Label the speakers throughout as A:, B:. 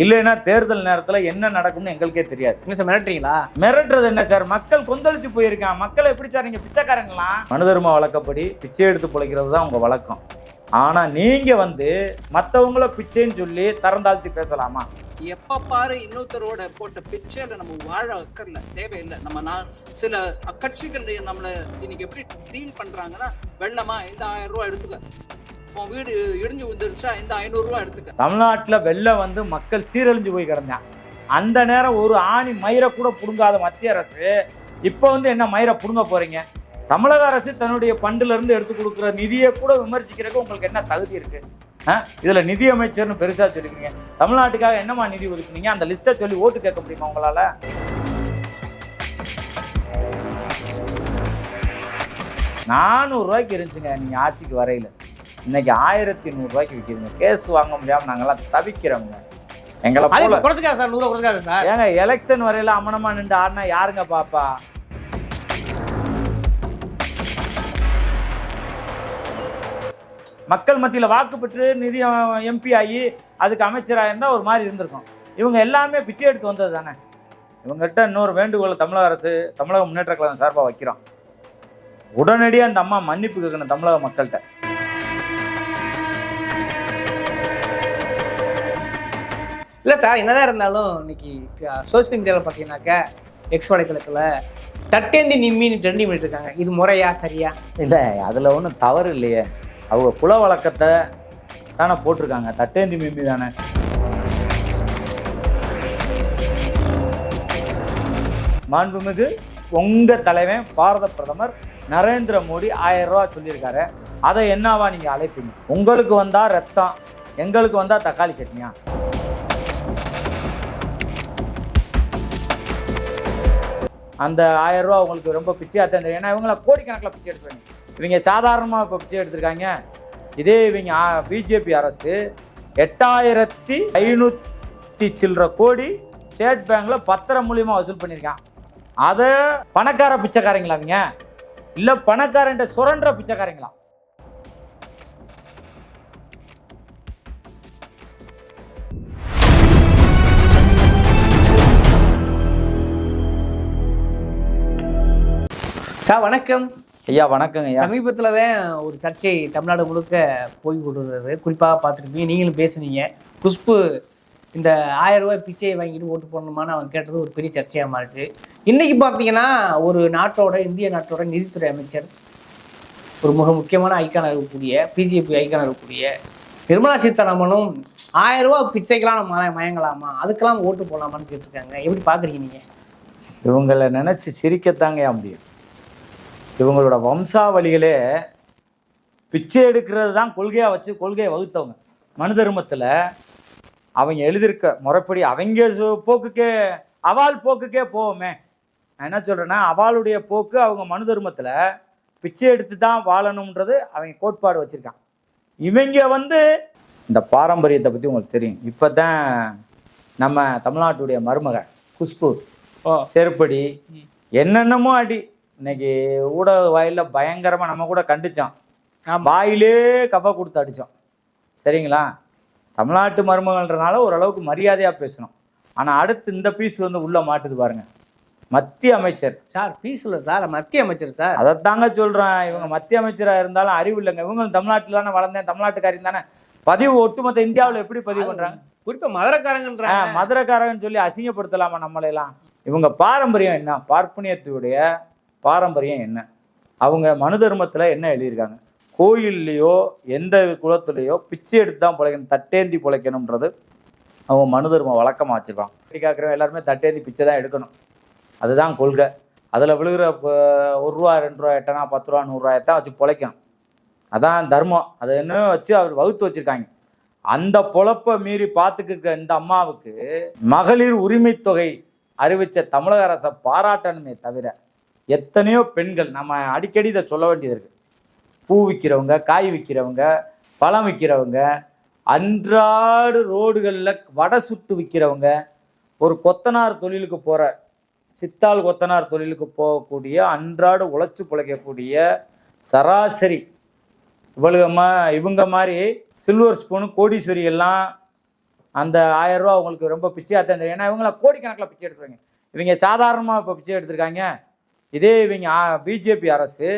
A: இல்லைன்னா தேர்தல் நேரத்துல என்ன நடக்கும்னு எங்களுக்கே தெரியாது.
B: என்ன சார் மிரட்டுறீங்களா?
A: மிரட்டுறது என்ன சார்? மக்கள் கொந்தளிச்சு போயிருக்கான் மக்கள் எப்படி சார் நீங்க பிச்சைக்காரங்களாம்? மனுதர்ம வழக்கப்படி பிச்சை எடுத்து பிழைக்கிறது தான் உங்க வழக்கம். ஆனா நீங்க வந்து மத்தவங்கள பிச்சைன்னு சொல்லி தரந்தாழ்த்தி பேசலாமா?
C: எப்ப பாரு இன்னொருத்தரோட போட்ட பிக்சர்ல நம்ம வாழ அக்கறல தேவையில்லை. நம்ம நான் சில கட்சிகள் நம்மள இன்னைக்கு எப்படி டீல் பண்றாங்கன்னா வெள்ளமா இந்த ஆயிரம் ரூபாய் எடுத்துக்க. உன் வீடு இடிஞ்சு விழுந்துருச்சா இந்த ஐநூறுரூவா எடுத்துக்க.
A: தமிழ்நாட்டில் வெள்ளம் வந்து மக்கள் சீரழிஞ்சு போய் கிடந்தேன் அந்த நேரம் ஒரு ஆணி மயிரை கூட புடுங்காத மத்திய அரசு இப்போ வந்து என்ன மயிரை பிடுங்க போகிறீங்க தமிழக அரசு தன்னுடைய பண்டுல எடுத்து கொடுக்குற நிதியை கூட விமர்சிக்கிறதுக்கு உங்களுக்கு என்ன தகுதி இருக்குது ஆ? இதில் நிதி அமைச்சர்னு பெருசாக சொல்லிக்கிறீங்க. தமிழ்நாட்டுக்காக என்னமா நிதி ஒதுக்குனீங்க? அந்த லிஸ்ட்டை சொல்லி ஓட்டு கேட்க முடியுமா உங்களால்? நானூறுரூவாய்க்கு இருந்துச்சுங்க நீங்கள் ஆட்சிக்கு வரையில. இன்னைக்கு ஆயிரத்தி நூறுரூவாய்க்கு விற்கிதுங்க கேஸ் வாங்க முடியாம நாங்கெல்லாம் தவிக்கிறோங்க. எங்களை போல
B: குறைச்சிக்காது சார் நூறு குறைச்சிக்காது சார்.
A: ஏங்க எலெக்ஷன் வரையில அமனமா நின்று ஆடினா யாருங்க பாப்பா? மக்கள் மத்தியில வாக்கு பெற்று நிதி எம்பி ஆகி அதுக்கு அமைச்சராக இருந்தால் ஒரு மாதிரி இருந்திருக்கும். இவங்க எல்லாமே பிச்சை எடுத்து வந்தது தானே. இவங்ககிட்ட இன்னொரு வேண்டுகோளை தமிழக அரசு தமிழக முன்னேற்ற கழகம் சார்பாக வைக்கிறோம். உடனடியாக அந்த அம்மா மன்னிப்பு கேட்கணும் தமிழக மக்கள்கிட்ட.
B: இல்லை சார் என்னதான் இருந்தாலும் இன்னைக்கு சோசியல் மீடியாவில் பார்த்தீங்கன்னாக்க எக்ஸ் வலைத்தளத்தில் தட்டேந்தி நிம்மின்னு ட்ரெண்டிங் பண்ணிட்டு இருக்காங்க. இது முறையா சரியா?
A: இல்லை அதில் ஒன்றும் தவறு இல்லையே. அவங்க குல வழக்கத்தை தானே போட்டிருக்காங்க. தட்டேந்தி மிம்மி தானே. மாண்புமிகு உங்கள் தலைவன் பாரத பிரதமர் நரேந்திர மோடி ஆயிரம் ரூபா சொல்லியிருக்காரு. அதை என்னவா நீங்கள் அழைப்பீங்க? உங்களுக்கு வந்தால் ரத்தம் எங்களுக்கு வந்தால் தக்காளி சட்னியா? அந்த ஆயிரம் ரூபா உங்களுக்கு ரொம்ப பிச்சையாக தான் ஏன்னா இவங்கள கோடிக்கணக்கில் பிச்சை எடுப்பாங்க இவங்க சாதாரணமாக இப்போ பிச்சை எடுத்திருக்காங்க. இதே இவங்க பிஜேபி அரசு எட்டாயிரத்தி ஐநூற்றி சில்லற கோடி ஸ்டேட் பேங்க்கில் பத்திரம் மூலியமாக வசூல் பண்ணியிருக்கான். அதை பணக்கார பிச்சைக்காரங்களா அவங்க இல்லை பணக்காரன்ட்ட சுரண்ட பிச்சைக்காரங்களா?
B: சார் வணக்கம்.
A: ஐயா வணக்கங்க ஐயா.
B: சமீபத்துல தான் ஒரு சர்ச்சை தமிழ்நாடு முழுக்க போய் கொண்டிருந்தது. குறிப்பாக பார்த்துருப்பீங்க நீங்களும் பேசுனீங்க. குஷ்பு இந்த ஆயிரம் ரூபாய் பிச்சையை வாங்கிட்டு ஓட்டு போடணுமான்னு அவன் கேட்டது ஒரு பெரிய சர்ச்சையாக மாறிச்சு. இன்னைக்கு பார்த்தீங்கன்னா ஒரு நாட்டோட இந்திய நாட்டோட நிதித்துறை அமைச்சர் ஒரு மிக முக்கியமான ஐக்கான இருக்கக்கூடிய பிஜேபி ஐக்கான இருக்கக்கூடிய நிர்மலா சீதாராமனும் ஆயிரம் ரூபாய் பிச்சைக்கெல்லாம் நம்ம மய- மயங்கலாமா? அதுக்கெல்லாம் ஓட்டு போடலாமான்னு கேட்டிருக்காங்க. எப்படி பார்க்குறீங்க நீங்கள்
A: இவங்களை நினைச்சு சிரிக்கத்தாங்கயா முடியும். இவங்களோட வம்சாவளிகளே பிச்சை எடுக்கிறது தான் கொள்கையாக வச்சு கொள்கையை வகுத்தவங்க. மனு தர்மத்தில் அவங்க எழுதியிருக்க முறைப்படி அவங்க போக்குக்கே அவால் போக்குக்கே போவோமே. நான் என்ன சொல்கிறேன்னா அவாளுடைய போக்கு அவங்க மனு தர்மத்தில் பிச்சை எடுத்து தான் வாழணுன்றது அவங்க கோட்பாடு வச்சுருக்கான் இவங்க வந்து இந்த பாரம்பரியத்தை பற்றி உங்களுக்கு தெரியும். இப்போ தான் நம்ம தமிழ்நாட்டுடைய மருமக குஷ்பு செருப்படி என்னென்னமோ அடி இன்னைக்கு ஊடக வாயில பயங்கரமா நம்ம கூட கண்டிச்சோம்
B: ஆமா.
A: வாயிலே கப்ப கொடுத்து அடிச்சோம் சரிங்களா? தமிழ்நாட்டு மருமகன்றனால ஓரளவுக்கு மரியாதையா பேசணும். ஆனா அடுத்து இந்த பீஸ் வந்து உள்ள மாட்டுது பாருங்க. மத்திய அமைச்சர்.
B: சார் பீஸ் இல்லை சார் மத்திய அமைச்சர் சார்.
A: அதைத்தாங்க சொல்றேன். இவங்க மத்திய அமைச்சரா இருந்தாலும் அறிவு இல்லைங்க. இவங்க தமிழ்நாட்டில் தானே வளர்ந்தேன். தமிழ்நாட்டுக்காரியும் தானே. பதிவு ஒட்டுமொத்த இந்தியாவில் எப்படி பதிவு பண்றாங்க?
B: குறிப்பா மதுரக்காரங்கன்ற
A: ஆ, மதுரைக்காரங்கன்னு சொல்லி அசிங்கப்படுத்தலாமா நம்மளையெல்லாம் இவங்க பாரம்பரியம் என்ன? பார்ப்பனியத்துடைய பாரம்பரியம் என்ன? அவங்க மனு தர்மத்தில் என்ன எழுதியிருக்காங்க? கோயில்லையோ எந்த குலத்துலேயோ பிச்சை எடுத்து தான் பிழைக்கணும் தட்டேந்தி பிழைக்கணுன்றது அவங்க மனு தர்மம் வழக்கமாக வச்சுருப்பாங்க கேட்குறவங்க எல்லாருமே தட்டேந்தி பிச்சை தான் எடுக்கணும். அதுதான் கொள்கை. அதில் விழுகிற ஒரு ரூபா ரெண்டு ரூபா எட்டனா பத்து ரூபா நூறுரூவாயத்தான் வச்சு பிழைக்கணும். அதான் தர்மம். அதை இன்னும் வச்சு அவர் வகுத்து வச்சுருக்காங்க. அந்த பொழப்பை மீறி பார்த்துக்கிற இந்த அம்மாவுக்கு மகளிர் உரிமை தொகை அறிவித்த தமிழக அரசை பாராட்டணுமே தவிர எத்தனையோ பெண்கள் நம்ம அடிக்கடி இதை சொல்ல வேண்டியது இருக்கு. பூ விற்கிறவங்க காய் விற்கிறவங்க பழம் விற்கிறவங்க அன்றாடு ரோடுகளில் வடை சுட்டு விற்கிறவங்க ஒரு கொத்தனார் தொழிலுக்கு போகிற சித்தாள் கொத்தனார் தொழிலுக்கு போகக்கூடிய அன்றாடு உழைச்சி பிழைக்கக்கூடிய சராசரி இவளுக மா இவங்க மாதிரி சில்வர் ஸ்பூனு கோடீஸ்வரி எல்லாம் அந்த ஆயிரம் ரூபா அவங்களுக்கு ரொம்ப பிச்சையாக தான் ஏன்னா இவங்களாம் கோடிக்கணக்கில் பிச்சை எடுத்துருவாங்க. இவங்க சாதாரணமாக இப்போ பிச்சை எடுத்திருக்காங்க. இதே இவங்க பிஜேபி அரசு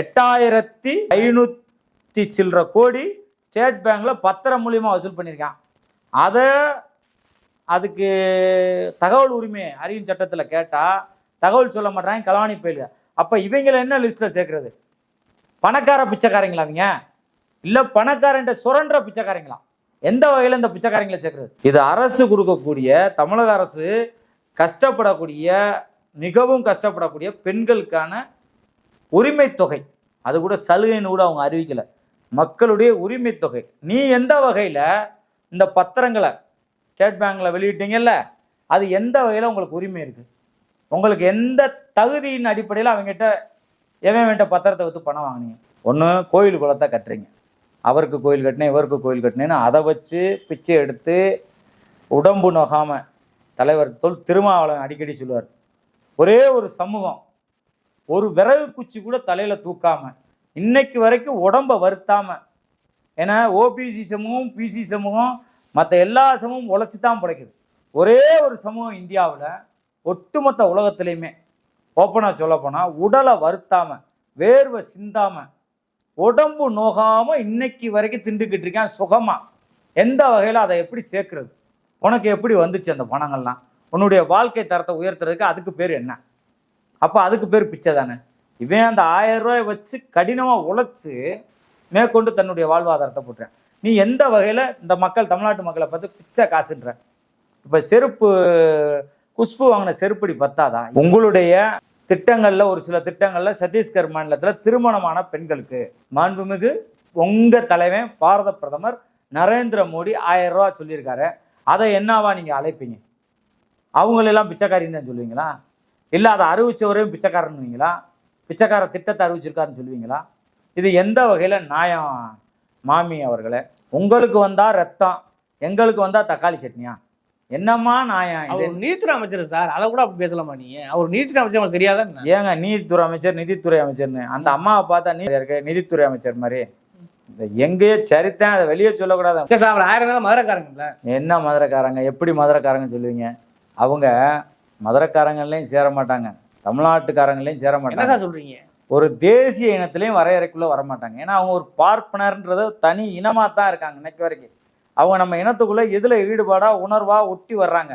A: எட்டாயிரத்தி ஐநூற்றி சில்லற கோடி ஸ்டேட் பேங்க்கில் பத்திரம் மூலியமாக வசூல் பண்ணியிருக்கான். அதை அதுக்கு தகவல் உரிமை அறியும் சட்டத்தில் கேட்டால் தகவல் சொல்ல மாட்டாங்க களவாணி போயிடுங்க அப்போ இவங்களை என்ன லிஸ்ட்டில் சேர்க்குறது? பணக்கார பிச்சைக்காரங்களா அவங்க இல்லை பணக்காரன்ட்ட சுரண்ட பிச்சைக்காரங்களா? எந்த வகையில் இந்த பிச்சைக்காரங்களை சேர்க்குறது? இது அரசு கொடுக்கக்கூடிய தமிழக அரசு கஷ்டப்படக்கூடிய மிகவும் கஷ்டப்படக்கூடிய பெண்களுக்கான உரிமை தொகை. அது கூட சலுகைன்னு கூட அவங்க அறிவிக்கல. மக்களுடைய உரிமை தொகை. நீ எந்த வகையில் இந்த பத்திரங்களை ஸ்டேட் பேங்க்கில் வெளியிட்டீங்கல்ல அது எந்த வகையில் உங்களுக்கு உரிமை இருக்குது உங்களுக்கு எந்த தகுதியின் அடிப்படையில் அவங்ககிட்ட எவன் வேண்ட பத்திரத்தை விற்று பணம் வாங்கினீங்க? ஒன்று கோயில் குளத்தை கட்டுறீங்க. அவருக்கு கோயில் கட்டினேன் இவருக்கு கோயில் கட்டினேன்னு அதை வச்சு பிச்சை எடுத்து உடம்பு நோகாமல் தலைவர் தொல் திருமாவளவன் அடிக்கடி சொல்லுவார். ஒரே ஒரு சமூகம் ஒரு விறகு குச்சி கூட தலையில் தூக்காம இன்னைக்கு வரைக்கும் உடம்ப வருத்தாம ஏன்னா ஓபிசி சமூகம் பிசி சமூகம் மற்ற எல்லா சமூகமும் உழைச்சி தான் பிழைக்குது. ஒரே ஒரு சமூகம் இந்தியாவில் ஒட்டுமொத்த உலகத்துலேயுமே ஓப்பனாக சொல்லப்போனால் உடலை வருத்தாம வேர்வை சிந்தாம உடம்பு நோகாமல் இன்னைக்கு வரைக்கும் திண்டுக்கிட்டு இருக்கேன் சுகமாக எந்த வகையில் அதை எப்படி சேர்க்குறது? உனக்கு எப்படி வந்துச்சு அந்த பணங்கள்லாம்? உன்னுடைய வாழ்க்கை தரத்தை உயர்த்துறதுக்கு அதுக்கு பேர் என்ன? அப்போ அதுக்கு பேர் பிச்சை தானே இவன் அந்த ஆயிரம் ரூபாய் வச்சு கடினமாக உழைச்சி மேற்கொண்டு தன்னுடைய வாழ்வாதாரத்தை போட்டுறேன். நீ எந்த வகையில் இந்த மக்கள் தமிழ்நாட்டு மக்களை பார்த்து பிச்சை காசுன்ற? இப்போ செருப்பு குஷ்பு வாங்கின செருப்படி பத்தாதான் உங்களுடைய திட்டங்களில் ஒரு சில திட்டங்களில் சத்தீஸ்கர் மாநிலத்தில் திருமணமான பெண்களுக்கு மாண்புமிகு உங்கள் தலைவன் பாரத பிரதமர் நரேந்திர மோடி ஆயிரம் ரூபா சொல்லியிருக்காரு. அதை என்னவா நீங்கள் அழைப்பீங்க? அவங்களெல்லாம் பிச்சைக்காரின்னு தான் சொல்லுவீங்களா? இல்லை அதை அறிவிச்சவரையும் பிச்சைக்காரன்னுவீங்களா? பிச்சைக்கார திட்டத்தை அறிவிச்சிருக்காருன்னு சொல்லுவீங்களா? இது எந்த வகையில் நியாயம் மாமி அவர்களே? உங்களுக்கு வந்தால் ரத்தம் எங்களுக்கு வந்தால் தக்காளி சட்னியா? என்னம்மா நியாயம் இது?
B: அவர் நீதித்துறை அமைச்சர் சார் அதை கூட அப்படி பேசலாமா நீங்க அவர் நீதித்துறை அமைச்சர் உங்களுக்கு தெரியாதா?
A: ஏங்க நீதித்துறை அமைச்சர் நிதித்துறை அமைச்சர்னு. அந்த அம்மாவை பார்த்தா நீ இருக்க நிதித்துறை அமைச்சர் மாதிரி. இந்த எங்கேயோ சரித்தான் அதை வெளியே சொல்லக்கூடாது.
B: சரி அவர் ஆயிரம் மதுரைக்காரங்கல்ல
A: என்ன மதுரைக்காரங்க? எப்படி மதுரைக்காரங்க சொல்லுவீங்க? அவங்க மதுரைக்காரங்களையும் சேர மாட்டாங்க தமிழ்நாட்டுக்காரங்களையும் சேர மாட்டாங்க
B: சொல்றீங்க?
A: ஒரு தேசிய இனத்திலையும் வரையறைக்குள்ள வர மாட்டாங்க ஏன்னா அவங்க ஒரு பார்ப்பனர்ன்றது தனி இனமாக தான் இருக்காங்க இன்னைக்கு வரைக்கும். அவங்க நம்ம இனத்துக்குள்ள எதுல ஈடுபாடா உணர்வா ஒட்டி வர்றாங்க.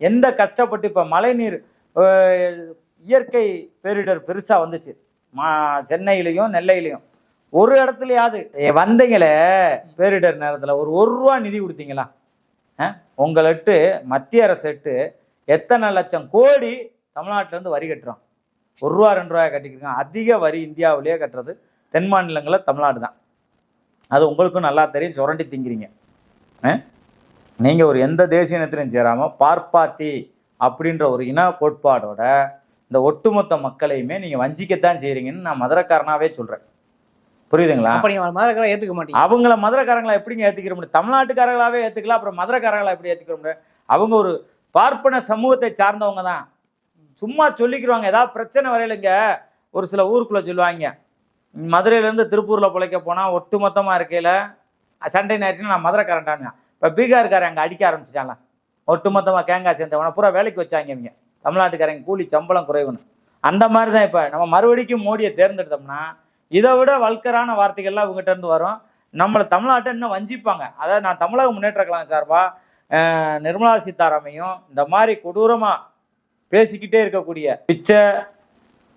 A: எந்த கஷ்டப்பட்டு இப்போ மழைநீர் இயற்கை பேரிடர் பெருசா வந்துச்சு. மா சென்னையிலையும் நெல்லையிலையும். ஒரு இடத்துலயாவது வந்தீங்களே பேரிடர் நேரத்தில் ஒரு ஒரு ரூபா நிதி கொடுத்தீங்களா? உங்கள்ட்டு மத்திய அரசு எட்டு எத்தனை லட்சம் கோடி தமிழ்நாட்டிலேருந்து வரி கட்டுறோம். ஒரு ரூபா ரெண்டு ரூபாய் கட்டிக்கிருக்காங்க. அதிக வரி இந்தியாவிலேயே கட்டுறது தென் மாநிலங்களில் தமிழ்நாடு தான். அது உங்களுக்கும் நல்லா தெரியும். சுரண்டி திங்கிறீங்க. நீங்கள் ஒரு எந்த தேசிய இனத்திலையும் சேராமல் பார்ப்பாத்தி அப்படின்ற ஒரு இன கோட்பாடோட இந்த ஒட்டுமொத்த மக்களையுமே நீங்கள் வஞ்சிக்கத்தான் செய்கிறீங்கன்னு நான் மதுரக்காரனாகவே சொல்கிறேன் புரியுதுங்களா?
B: அப்ப நீங்க மதுரைக்காரன் ஏத்துக்க மாட்டீங்க.
A: அவங்கள மதுரைக்காரங்களா எப்படிங்க ஏற்றுக்கிற முடியும்? தமிழ்நாட்டுக்காரங்களாவே ஏற்றுக்கலாம் அப்புறம் மதுரைக்காரங்களா எப்படி ஏற்றுக்கிற முடியும்? அவங்க ஒரு பார்ப்பன சமூகத்தை சார்ந்தவங்க தான். சும்மா சொல்லிக்கிறவாங்க ஏதாவது பிரச்சனை வரையிலங்க. ஒரு சில ஊருக்குள்ள சொல்லுவாங்க. மதுரையிலேருந்து திருப்பூரில் பிழைக்க போனால் ஒட்டு மொத்தமாக இருக்கையில் சண்டை ஞாயிற்றுனா நான் மதுரைக்காரன்டானுங்க. இப்போ பீகார்காரன் அங்கே அடிக்க ஆரம்பிச்சிட்டாங்க ஒட்டு மொத்தமாக கேங்காய் சேர்ந்தவன. பூரா வேலைக்கு வச்சாங்க இவங்க. தமிழ்நாட்டுக்காரங்க கூலி சம்பளம் குறைவுன்னு. அந்த மாதிரி தான் இப்போ. நம்ம மறுபடிக்கும் மோடியை தேர்ந்தெடுத்தோம்னா இதை விட வல்கரான வார்த்தைகள்லாம் அவங்ககிட்ட இருந்து வரும். நம்மளை தமிழ்நாட்டை இன்னும் வஞ்சிப்பாங்க. அதாவது நான் தமிழக முன்னேற்ற கழகம் சார்பாக நிர்மலா சீதாராமையும் இந்த மாதிரி கொடூரமாக பேசிக்கிட்டே இருக்கக்கூடிய பிச்சை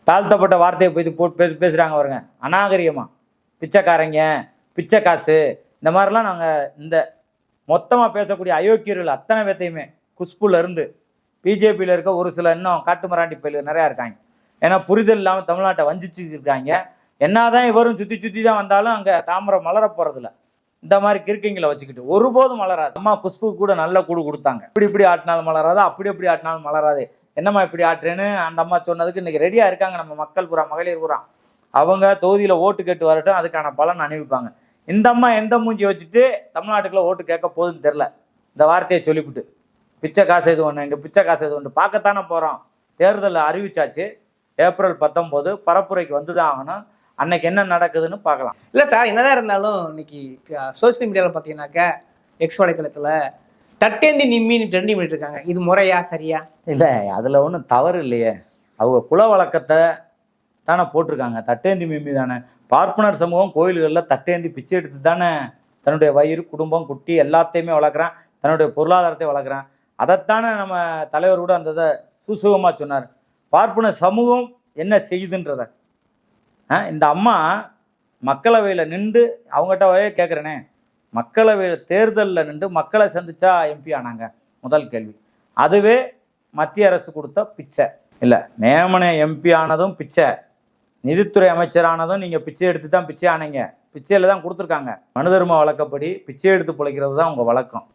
A: தாழ்த்தப்பட்ட வார்த்தையை போய் போட்டு பேச பேசுகிறாங்க வருங்க அநாகரிகமாக பிச்சைக்காரங்க பிச்சை காசு இந்த மாதிரிலாம் நாங்கள் இந்த மொத்தமாக பேசக்கூடிய அயோக்கியர்கள் அத்தனை பேத்தையுமே குஷ்புலேருந்து பிஜேபியில் இருக்க ஒரு சில இன்னும் காட்டு மராண்டி பயில்கள் நிறையா இருக்காங்க. ஏன்னா புரிதல் இல்லாமல் தமிழ்நாட்டை வஞ்சிச்சு இருக்காங்க. என்னதான் இவரும் சுற்றி சுற்றி தான் வந்தாலும் அங்கே தாமரை மலர போகிறதில்ல இந்த மாதிரி கிறுக்கைங்களை வச்சுக்கிட்டு ஒருபோதும் மலராது. அம்மா குஷ்பு கூட நல்ல கூடு கொடுத்தாங்க. இப்படி இப்படி ஆட்டினாலும் மலராது? அப்படி இப்படி ஆட்டினாலும் மலராது. என்னம்மா இப்படி ஆட்டுறேன்னு அந்த அம்மா சொன்னதுக்கு இன்னைக்கு ரெடியாக இருக்காங்க நம்ம மக்கள் பூரா மகளிர் பூரா. அவங்க தொகுதியில் ஓட்டு கேட்டு வரட்டும் அதுக்கான பலன் அணிவிப்பாங்க. இந்த அம்மா எந்த மூஞ்சி வச்சுட்டு தமிழ்நாட்டுக்குள்ள ஓட்டு கேட்க போகுதுன்னு தெரில இந்த வார்த்தையை சொல்லிவிட்டு பிச்சை காசு இது ஒன்று இங்கே பிச்சை காசு இது ஒன்று பார்க்கத்தானே போகிறோம் தேர்தலில் அறிவிச்சாச்சு. ஏப்ரல் பத்தொம்போது பரப்புரைக்கு வந்து தான் ஆகணும். அன்னைக்கு என்ன நடக்குதுன்னு பார்க்கலாம்.
B: இல்லை சார் என்னதான் இருந்தாலும் இன்னைக்கு சோசியல் மீடியாவில் பார்த்தீங்கன்னாக்கா எக்ஸ் வலைத்தளத்தில் தட்டேந்தி நிம்மின்னு ட்ரெண்டிங் பண்ணிட்டு இருக்காங்க. இது முறையா சரியா?
A: இல்லை அதில் ஒன்றும் தவறு இல்லையே. அவங்க குல வழக்கத்தை தானே போட்டிருக்காங்க. தட்டேந்தி மிம்மி தானே. பார்ப்பனர் சமூகம் கோயில்களில் தட்டேந்தி பிச்சை எடுத்து தானே தன்னுடைய வயிறு குடும்பம் குட்டி எல்லாத்தையுமே வளர்க்குறான். தன்னுடைய பொருளாதாரத்தை வளர்க்குறான். அதைத்தானே நம்ம தலைவர் கூட அந்த இதை சுசுகமாக சொன்னார். பார்ப்பனர் சமூகம் என்ன செய்யுதுன்றத. இந்த அம்மா மக்களவையில் நின்று அவங்ககிட்ட வரவே கேட்குறேனே மக்களவையில் தேர்தலில் நின்று மக்களை சந்திச்சா எம்பி ஆனாங்க. முதல் கேள்வி. அதுவே மத்திய அரசு கொடுத்த பிச்சை. இல்லை நியமன எம்பி ஆனதும் பிச்சை. நிதித்துறை அமைச்சரானதும் நீங்கள் பிச்சை எடுத்து தான் பிச்சை ஆனீங்க. பிச்சையில் தான் கொடுத்துருக்காங்க. மனுதர்ம வழக்கப்படி பிச்சை எடுத்து பிழைக்கிறது தான் உங்கள் வழக்கம்.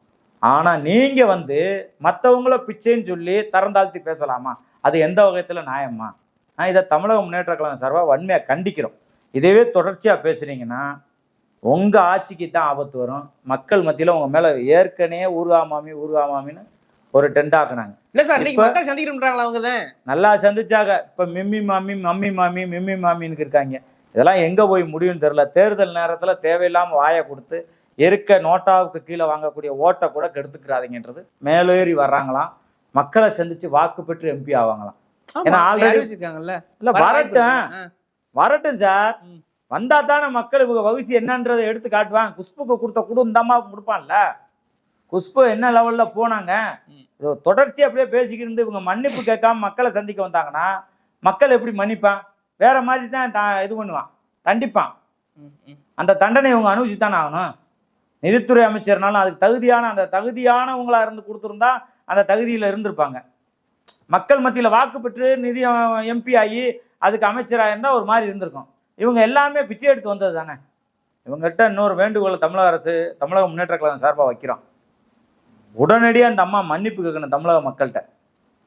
A: ஆனால் நீங்கள் வந்து மற்றவங்கள பிச்சைன்னு சொல்லி தரந்தாழ்த்தி பேசலாமா? அது எந்த வகையத்தில் நியாயமா? நான் இதை தமிழக முன்னேற்ற கழகம் சார்பாக வன்மையாக கண்டிக்கிறோம். இதேவே தொடர்ச்சியாக பேசுகிறீங்கன்னா உங்கள் ஆட்சிக்கு தான் ஆபத்து வரும். மக்கள் மத்தியில் உங்கள் மேலே ஏற்கனவே ஊர்காமாமி ஊர்காமாமின்னு ஒரு டெண்டாக்குனாங்க
B: இல்லை சார் மக்கள் சந்திக்கிறோம்ன்றாங்களா அவங்க தான்
A: நல்லா சந்திச்சாங்க. இப்போ மிம்மி மாமி மம்மி மாமி மிம்மி மாமின்னு இருக்காங்க. இதெல்லாம் எங்கே போய் முடியும்னு தெரில தேர்தல் நேரத்தில் தேவையில்லாமல் வாயை கொடுத்து இருக்க நோட்டாவுக்கு கீழே வாங்கக்கூடிய ஓட்டை கூட கெடுத்துக்கிறாதீங்கன்றது மேலேறி வர்றாங்களாம். மக்களை சந்திச்சு வாக்கு பெற்று எம்பி ஆவாங்களாம். ஏன்னா already-
B: அறிவிச்சிருக்காங்கல்ல.
A: இல்லை வரட்டும். வரட்டும் சார். வந்தா தானே மக்கள் இவங்க வகுசி என்னன்றதை எடுத்து காட்டுவாங்க. குஷ்புக்கு கொடுத்த குடு இந்த கொடுப்பான்ல. குஷ்பு என்ன லெவல்ல போனாங்க? தொடர்ச்சி அப்படியே பேசிக்கிட்டு இருந்து இவங்க மன்னிப்பு கேட்காம மக்களை சந்திக்க வந்தாங்கன்னா மக்கள் எப்படி மன்னிப்பான்? வேற மாதிரி தான் இது பண்ணுவான். தண்டிப்பான்.
B: ம்.
A: அந்த தண்டனை இவங்க அனுபவிச்சு தானே ஆகணும். நிதித்துறை அமைச்சர்னாலும் அதுக்கு தகுதியான அந்த தகுதியானவங்களா இருந்து கொடுத்துருந்தா அந்த தகுதியில் இருந்திருப்பாங்க. மக்கள் மத்தியில் வாக்கு பெற்று நிதி எம்பி ஆகி அதுக்கு அமைச்சராக இருந்தால் ஒரு மாதிரி இருந்திருக்கும். இவங்க எல்லாமே பிச்சை எடுத்து வந்தது தானே? இவங்ககிட்ட இன்னொரு வேண்டுகோளை தமிழக அரசு தமிழக முன்னேற்ற கழகம் சார்பாக வைக்கிறோம். உடனடியாக அந்த அம்மா மன்னிப்பு கேட்கணும் தமிழக மக்கள்கிட்ட.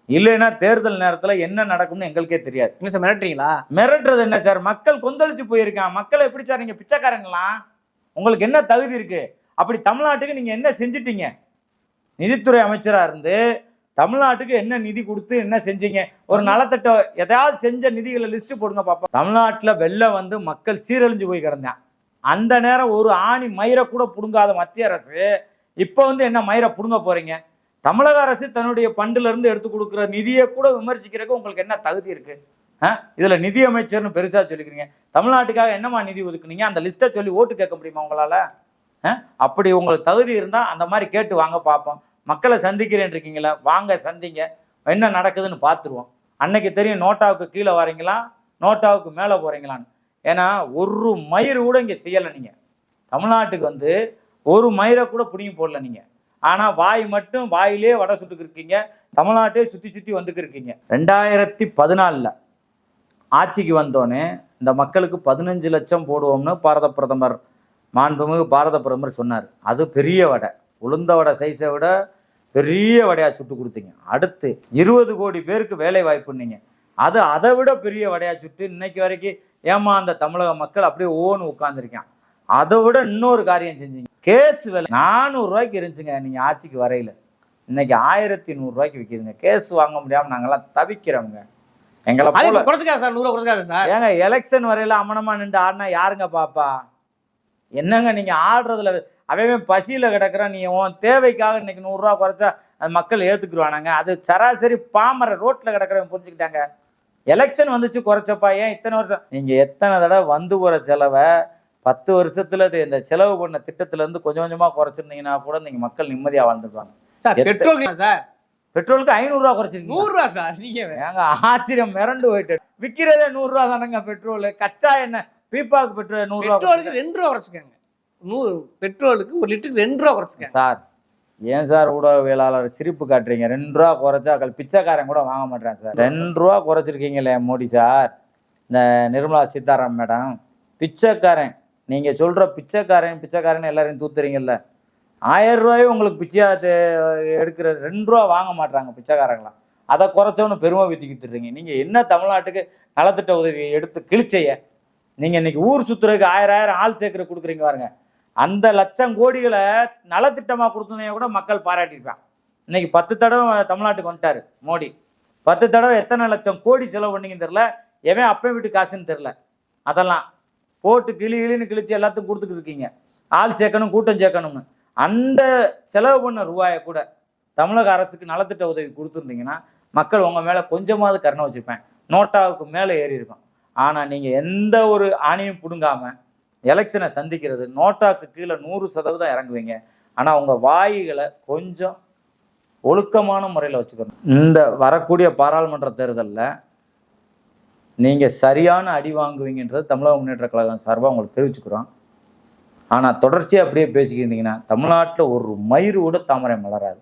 A: இல்லைன்னா தேர்தல் நேரத்தில் என்ன நடக்கும்னு எங்களுக்கே தெரியாது.
B: என்ன சார் மிரட்டுறீங்களா?
A: மிரட்டுறது என்ன சார்? மக்கள் கொந்தளிச்சு போயிருக்கான் மக்களை எப்படி சார் நீங்க பிச்சைக்காரங்களா உங்களுக்கு என்ன தகுதி இருக்கு? அப்படி தமிழ்நாட்டுக்கு நீங்க என்ன செஞ்சிட்டீங்க? நிதித்துறை அமைச்சரா இருந்து தமிழ்நாட்டுக்கு என்ன நிதி கொடுத்து என்ன செஞ்சீங்க? ஒரு நலத்திட்டம் எதையாவது செஞ்ச நிதிகளை லிஸ்ட் போடுங்க பாப்பா தமிழ்நாட்டில் வெள்ளம் வந்து மக்கள் சீரழிஞ்சு போய் கிடந்தேன் அந்த நேரம் ஒரு ஆணி மயிரை கூட புடுங்காத மத்திய அரசு இப்போ வந்து என்ன மயிரை பிடுங்க போறீங்க? தமிழக அரசு தன்னுடைய பண்டுல இருந்து எடுத்து கொடுக்குற நிதியை கூட விமர்சிக்கிறதுக்கு உங்களுக்கு என்ன தகுதி இருக்கு? ஆ? இதுல நிதி அமைச்சர்னு பெருசா சொல்லிக்கிறீங்க. தமிழ்நாட்டுக்காக என்னமா நிதி ஒதுக்குனீங்க? அந்த லிஸ்ட்டை சொல்லி ஓட்டு கேட்க முடியுமா உங்களால? ஆ? அப்படி உங்களுக்கு தகுதி இருந்தா அந்த மாதிரி கேட்டு வாங்க பார்ப்போம் மக்களை சந்திக்கிறேன் இருக்கீங்களா வாங்க சந்திங்க. என்ன நடக்குதுன்னு பார்த்துருவோம். அன்னைக்கு தெரியும் நோட்டாவுக்கு கீழே வரீங்களா? நோட்டாவுக்கு மேலே போகிறீங்களான்னு ஏன்னா ஒரு மயிறு கூட இங்கே செய்யலை நீங்கள் தமிழ்நாட்டுக்கு வந்து ஒரு மயிரை கூட பிடிங்கி போடல நீங்கள் ஆனால் வாய் மட்டும் வாயிலே வடை சுட்டுக்கு இருக்கீங்க. தமிழ்நாட்டே சுற்றி சுற்றி வந்துக்கு இருக்கீங்க. ரெண்டாயிரத்தி பதினாலில் ஆட்சிக்கு வந்தோடனே இந்த மக்களுக்கு பதினஞ்சு லட்சம் போடுவோம்னு பாரத பிரதமர் மாண்புமிகு பாரத பிரதமர் சொன்னார். அது பெரிய வடை. உளுந்த வடை சைஸை விட பெரிய வடையா சுட்டு கொடுத்தீங்க. அடுத்து இருபது கோடி பேருக்கு வேலை வாய்ப்புன்னீங்க. அது அதை விட பெரிய வடையா சுட்டு இன்னைக்கு வரைக்கும் ஏமா அந்த தமிழக மக்கள் அப்படியே ஓன்னு உட்காந்துருக்கான் அதை விட இன்னொரு காரியம் செஞ்சீங்க. கேஸ் விலை நானூறு ரூபாய்க்கு இருந்துச்சுங்க நீங்க ஆட்சிக்கு வரையில. இன்னைக்கு ஆயிரத்தி நூறுரூவாய்க்கு விற்கிதுங்க கேஸ் வாங்க முடியாம நாங்கெல்லாம் தவிக்கிறோங்க எங்களை
B: குறைச்சிக்காது சார் நூறு குறைச்சிக்காது சார்.
A: ஏங்க எலெக்ஷன் வரையில அமனமா நின்று ஆடினா யாருங்க பாப்பா? என்னங்க நீங்க ஆடுறதுல அவன் பசியில கிடக்குறான். நீ உன் தேவைக்காக இன்னைக்கு நூறுரூவா குறைச்சா அது மக்கள் ஏத்துக்குருவானாங்க. அது சராசரி பாமர ரோட்ல கிடக்குறவன் புரிஞ்சுக்கிட்டாங்க. எலெக்ஷன் வந்துச்சு குறைச்சப்பா. ஏன் இத்தனை வருஷம்? நீங்க எத்தனை தடவை வந்து போற செலவை பத்து வருஷத்துல இது இந்த செலவு பண்ண திட்டத்துல இருந்து கொஞ்சம் கொஞ்சமா குறைச்சிருந்தீங்கன்னா கூட நீங்க மக்கள் நிம்மதியா வாழ்ந்துருவாங்க
B: சார் பெட்ரோல் சார்?
A: பெட்ரோலுக்கு ஐநூறுரூவா குறைச்சிருக்கீங்க.
B: நூறு ரூபா சார் நீங்க வேற.
A: ஏங்க ஆச்சரியம் மிரண்டு போயிட்டு. விற்கிறதே நூறுரூவா தானேங்க பெட்ரோல். கச்சா எண்ணெய் பீப்பாக்கு பெட்ரோல் நூறுரூவா
B: ரெண்டு ரூபா குறைச்சிக்காங்க நூறு பெட்ரோலுக்கு ஒரு லிட்டருக்கு ரெண்டு ரூபா குறைச்சிக்க
A: சார் ஏன் சார் ஊடகவியலாளர் சிரிப்பு காட்டுறீங்க? ரெண்டு ரூபா குறைச்சா கல் பிச்சைக்காரன் கூட வாங்க மாட்டேன் சார். ரெண்டு ரூபா குறைச்சிருக்கீங்களே மோடி சார். இந்த நிர்மலா சீதாராமன் மேடம் பிச்சைக்காரன். நீங்கள் சொல்கிற பிச்சைக்காரன் பிச்சைக்காரன் எல்லாரையும் தூத்துறீங்கல்ல. ஆயிரம் ரூபாயும் உங்களுக்கு பிச்சையா எடுக்கிற ரெண்டு ரூபா வாங்க மாட்டுறாங்க பிச்சைக்காரங்களாம். அதை குறைச்சவனு பெருமை வித்திக்கிட்டுறீங்க நீங்கள் என்ன தமிழ்நாட்டுக்கு நலத்திட்ட உதவியை எடுத்து கிழிச்சைய? நீங்கள் இன்னைக்கு ஊர் சுற்றுறதுக்கு ஆயிரம் ஆயிரம் ஆள் சேர்க்குற கொடுக்குறீங்க பாருங்கள் அந்த லட்சம் கோடிகளை நலத்திட்டமாக கொடுத்ததைய கூட மக்கள் பாராட்டியிருப்பான் இன்னைக்கு பத்து தடவை தமிழ்நாட்டுக்கு வந்துட்டாரு மோடி. பத்து தடவை எத்தனை லட்சம் கோடி செலவு பண்ணிங்கன்னு தெரில எவன் அப்பன் வீட்டு காசுன்னு தெரில அதெல்லாம் போட்டு கிளி கிளின்னு கிழிச்சு எல்லாத்துக்கும் கொடுத்துட்டு இருக்கீங்க. ஆள் சேர்க்கணும் கூட்டம் சேர்க்கணும்னு. அந்த செலவு பண்ண ரூபாயை கூட தமிழக அரசுக்கு நலத்திட்ட உதவி கொடுத்துருந்தீங்கன்னா மக்கள் உங்கள் மேலே கொஞ்சமாவது கருணை வச்சுருப்பேன் நோட்டாவுக்கு மேலே ஏறி இருக்கும் ஆனால் நீங்கள் எந்த ஒரு ஆணையும் பிடுங்காமல் எலெக்ஷனை சந்திக்கிறது. நோட்டாக்கு கீழே நூறு சதவீதம் இறங்குவீங்க. ஆனால் உங்கள் வாய்களை கொஞ்சம் ஒழுக்கமான முறையில் வச்சுக்கணும் இந்த வரக்கூடிய பாராளுமன்ற தேர்தலில் நீங்கள் சரியான அடி வாங்குவீங்கன்றது தமிழக முன்னேற்ற கழகம் சார்பாக உங்களுக்கு தெரிவிச்சுக்கிறோம். ஆனால் தொடர்ச்சியாக அப்படியே பேசிக்கிருந்தீங்கன்னா தமிழ்நாட்டில் ஒரு மயிறு கூட தாமரை மலராது.